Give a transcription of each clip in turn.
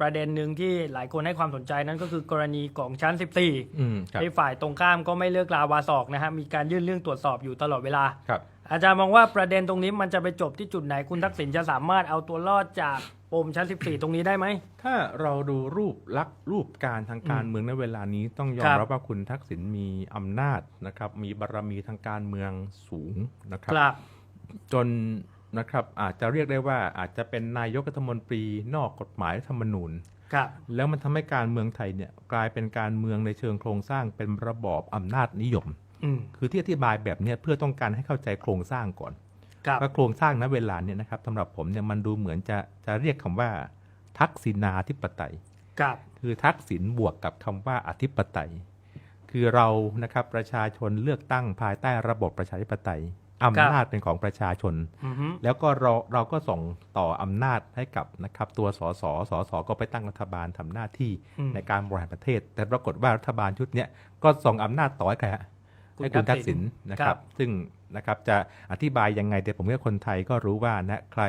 ประเด็นหนึ่งที่หลายคนให้ความสนใจนั่นก็คือกรณีของชั้น 14อืมครับที่ฝ่ายตรงข้ามก็ไม่เลิกลาวาสอกนะฮะมีการยื่นเรื่องตรวจสอบอยู่ตลอดเวลาครับอาจารย์มองว่าประเด็นตรงนี้มันจะไปจบที่จุดไหนคุณทักษิณจะสามารถเอาตัวรอดจากปมชั้น 14 ตรงนี้ได้ไหม ถ้าเราดูรูปลักษณ์รูปการทางการอืมเมืองในเวลานี้ต้องยอคมรับรับว่าคุณทักษิณมีอำนาจนะครับ มีบารมีทางการเมืองสูงนะคครับรับ จน นะครับอาจจะเรียกได้ว่าอาจจะเป็นนายกรัฐมนตรีนอกกฎหมายรัฐธรรมนูญครับแล้วมันทำให้การเมืองไทยเนี่ยกลายเป็นการเมืองในเชิงโครงสร้างเป็นระบอบอำนาจนิยมอืมคือที่อธิบายแบบเนี้ยเพื่อต้องการให้เข้าใจโครงสร้างก่อนครับว่าโครงสร้างณเวลาเนี่ยนะครับสำหรับผมเนี่ยมันดูเหมือนจะจะเรียกคำว่า ทักษิณาธิปไตยครับคือทักษิณบวกกับคำว่าอธิปไตย คือเรานะครับประชาชนเลือกตั้งภายใต้ระบบประชาธิปไตย อำนาจเป็นของประชาชนอือฮึแล้วก็เราเราก็ส่งต่ออำนาจให้กับนะครับตัวสสสสก็ไปตั้งรัฐบาลทำหน้าที่อืมในการบริหารประเทศ แต่ปรากฏว่ารัฐบาลชุดเนี้ยก็ส่งอำนาจต่อให้ใครฮะคุณให้คุณทัทักกษิษิณณนะคครัรับบซึ่งนะครับจะอธิบายยังไงแต่ผมว่าคนไทยก็รู้ว่านะใคร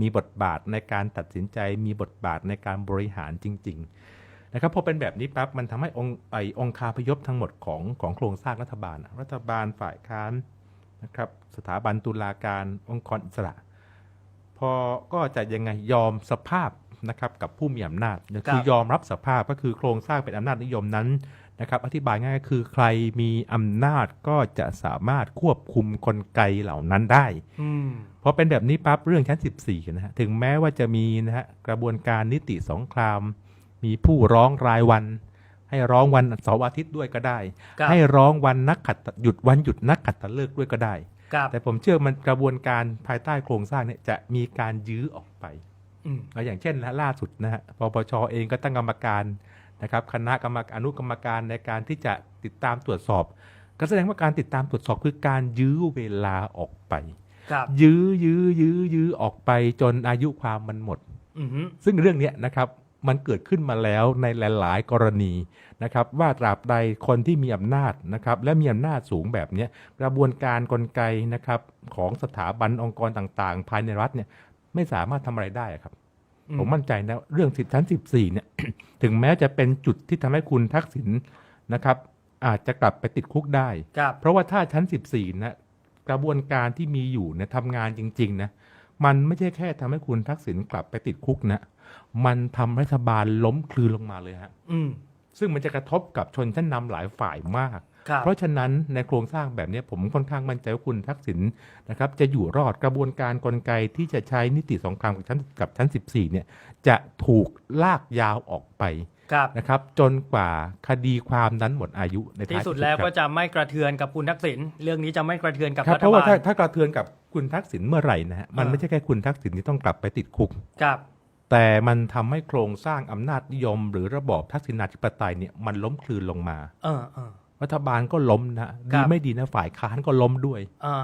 มีบทบาทในการตัดสินใจ มีบทบาทในการบริหารจริง ๆ นะครับพอเป็นแบบนี้ปั๊บมันทำให้องค์ไอองคาพยพทั้งหมดของของโครงสร้างรัฐบาลอะรัฐบาลฝ่ายค้าน นะครับสถาบันตุลาการองค์กรอิสระ พอก็จะยังไงยอมสภาพนะครับกับผู้มีอำนาจคือยอมรับสภาพก็คือโครงสร้างเป็นอำนาจนิยมนั้นนะครับอธิบายง่ายก็คือใครมีอำนาจก็จะสามารถควบคุมกลไกเหล่านั้นได้อืมพอเป็นแบบนี้ปั๊บเรื่องชั้น 14นะฮะถึงแม้ว่าจะมีนะฮะกระบวนการนิติสงคราม มีผู้ร้องรายวัน ให้ร้องวันเสาร์อาทิตย์ด้วยก็ได้ ครับ ให้ร้องวันนักขัดหยุดวันหยุดนักขัดตฤกษ์ด้วยก็ได้ ครับแต่ผมเชื่อมันกระบวนการภายใต้โครงสร้างเนี่ยจะมีการยื้อออกไปอืมเอาอย่างเช่นนะล่าสุดนะฮะปปชเองก็ตั้งกรรมการนะครับคณะกรรมการอนุกรรมการในการที่จะติดตามตรวจสอบ ก็แสดงว่าการติดตามตรวจสอบคือการยื้อเวลาออกไป ครับยื้อยื้อยื้อยื้อออกไปจนอายุความมันหมด อือฮึซึ่งเรื่องเนี้ยนะครับ มันเกิดขึ้นมาแล้วในหลาย ๆ กรณีนะครับว่าตราบใดคนที่มีอำนาจนะครับและมีอำนาจสูงแบบเนี้ยกระบวนการกลไกนะครับของสถาบันองค์กรต่างๆ ภายในรัฐเนี่ยไม่สามารถทำอะไรได้อะครับผมมั่นใจนะเรื่องสิทธิชั้น 14 เนี่ย ถึงแม้จะเป็นจุดที่ทำให้คุณทักษิณนะครับ อาจจะกลับไปติดคุกได้ครับเพราะว่าถ้าชั้น 14 นะ กระบวนการที่มีอยู่เนี่ยทำงานจริง ๆ นะ มันไม่ใช่แค่ทำให้คุณทักษิณกลับไปติดคุกนะ มันทำรัฐบาลล้มคลืนลงมาเลยฮะอืมซึ่งมันจะกระทบกับชนชั้นนำหลายฝ่ายมากครับเพราะฉะนั้นในโครงสร้างแบบนี้ผมค่อนข้างมั่นใจว่าคุณทักษิณนะครับ จะอยู่รอดกระบวนการกลไกที่จะใช้นิติสงครามกับชั้นกับชั้น 14 เนี่ย จะถูกลากยาวออกไป ครับนะครับจนกว่าคดีความนั้นหมดอายุในท้ายที่สุดแล้วครับก็จะไม่กระเทือนกับคุณทักษิณเรื่องนี้จะไม่กระเทือนกับครับรัฐเพราะว่าบาถ้าลถ้ากระเทือนกับคุณทักษิณเมื่อไหร่นะฮะมันอ่าไม่ใช่แค่คุณทักษิณที่ต้องกลับไปติดคุกครับแต่มันทำให้โครงสร้างอำนาจนิยม หรือระบอบทักษิณาธิปไตยเนี่ยมันล้มคลืนลงมา เออเออรัฐบาลก็ล้มนะครัดีบไม่ดีนะฝ่ายค้านก็ล้มด้วยอ่า